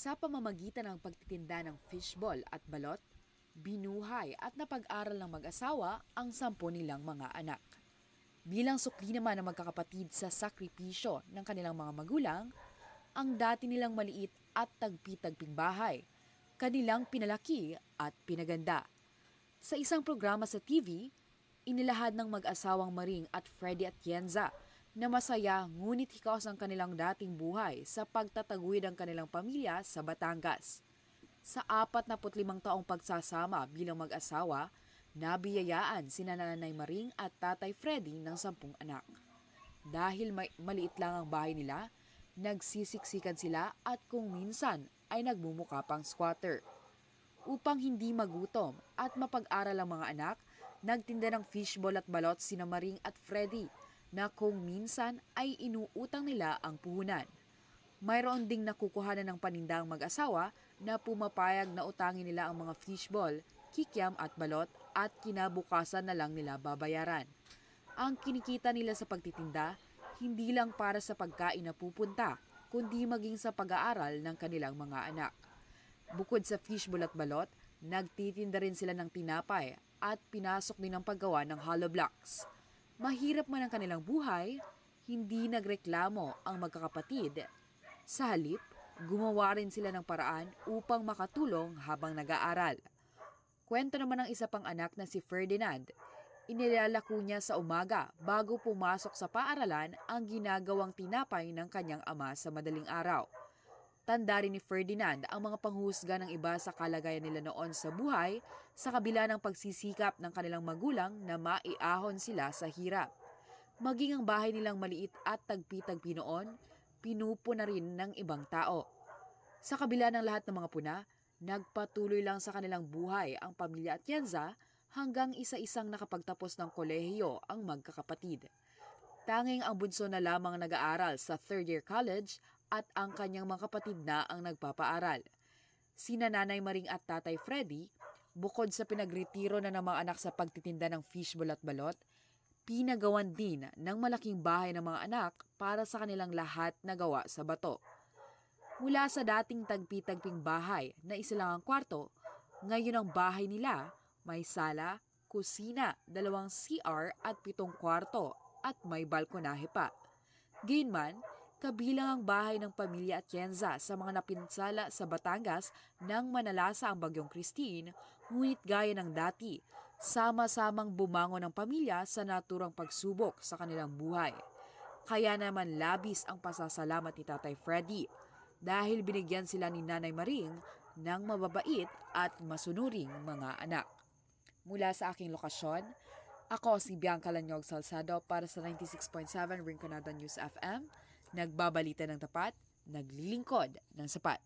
Sa pamamagitan ng pagtitinda ng fishball at balot, binuhay at napag-aral ng mag-asawa ang sampo nilang mga anak. Bilang sukli naman ng magkakapatid sa sakripisyo ng kanilang mga magulang, ang dati nilang maliit at tagpi-tagping bahay, kanilang pinalaki at pinaganda. Sa isang programa sa TV, inilahad ng mag-asawang Maring at Freddy Atienza na masaya ngunit hikaos ang kanilang dating buhay sa pagtataguyod ng kanilang pamilya sa Batangas. Sa 45 taong pagsasama bilang mag-asawa, nabiyayaan sina Nanay Maring at Tatay Freddy ng sampung anak. Dahil may, maliit lang ang bahay nila, nagsisiksikan sila at kung minsan ay nagmumukha pang squatter. Upang hindi magutom at mapag-aral ang mga anak, nagtinda ng fishball at balot sina Maring at Freddy na kung minsan ay inuutang nila ang puhunan. Mayroon ding nakukuhanan ng paninda ang mag-asawa na pumapayag na utangin nila ang mga fishball, kikiam at balot at kinabukasan na lang nila babayaran. Ang kinikita nila sa pagtitinda, hindi lang para sa pagkain na pupunta, kundi maging sa pag-aaral ng kanilang mga anak. Bukod sa fishball at balot, nagtitinda rin sila ng tinapay at pinasok din ang paggawa ng hollow blocks. Mahirap man ang kanilang buhay, hindi nagreklamo ang magkakapatid. Sa halip, gumawa rin sila ng paraan upang makatulong habang nag-aaral. Kwento naman ng isa pang anak na si Ferdinand. Inilalako niya sa umaga bago pumasok sa paaralan ang ginagawang tinapay ng kanyang ama sa madaling araw. Tanda rin ni Ferdinand ang mga panghusga ng iba sa kalagayan nila noon sa buhay sa kabila ng pagsisikap ng kanilang magulang na maiahon sila sa hirap. Maging ang bahay nilang maliit at tagpi-tagpi noon, pinupo na rin ng ibang tao. Sa kabila ng lahat ng mga puna, nagpatuloy lang sa kanilang buhay ang pamilya at Yenza hanggang isa-isang nakapagtapos ng kolehiyo ang magkakapatid. Tanging ang bunso na lamang nag-aaral sa third year college at ang kanyang mga kapatid na ang nagpapaaral. Sina Nanay Maring at Tatay Freddy, bukod sa pinagretiro na ng mga anak sa pagtitinda ng fishball at balot, pinagawan din ng malaking bahay ng mga anak para sa kanilang lahat na gawa sa bato. Mula sa dating tagpi-tagping bahay na isa lang ang kwarto, ngayon ang bahay nila may sala, kusina, dalawang CR at pitong kwarto at may balkonahe pa. Gayunman, kabilang ang bahay ng pamilya Atienza sa mga napinsala sa Batangas nang manalasa ang bagyong Christine, ngunit gaya ng dati, sama-samang bumangon ang pamilya sa naturang pagsubok sa kanilang buhay. Kaya naman labis ang pasasalamat ni Tatay Freddy dahil binigyan sila ni Nanay Maring ng mababait at masunuring mga anak. Mula sa aking lokasyon, ako si Bianca Lanyog Salsado para sa 96.7 Rinconada News FM, nagbabalita ng tapat, naglilingkod ng sapat.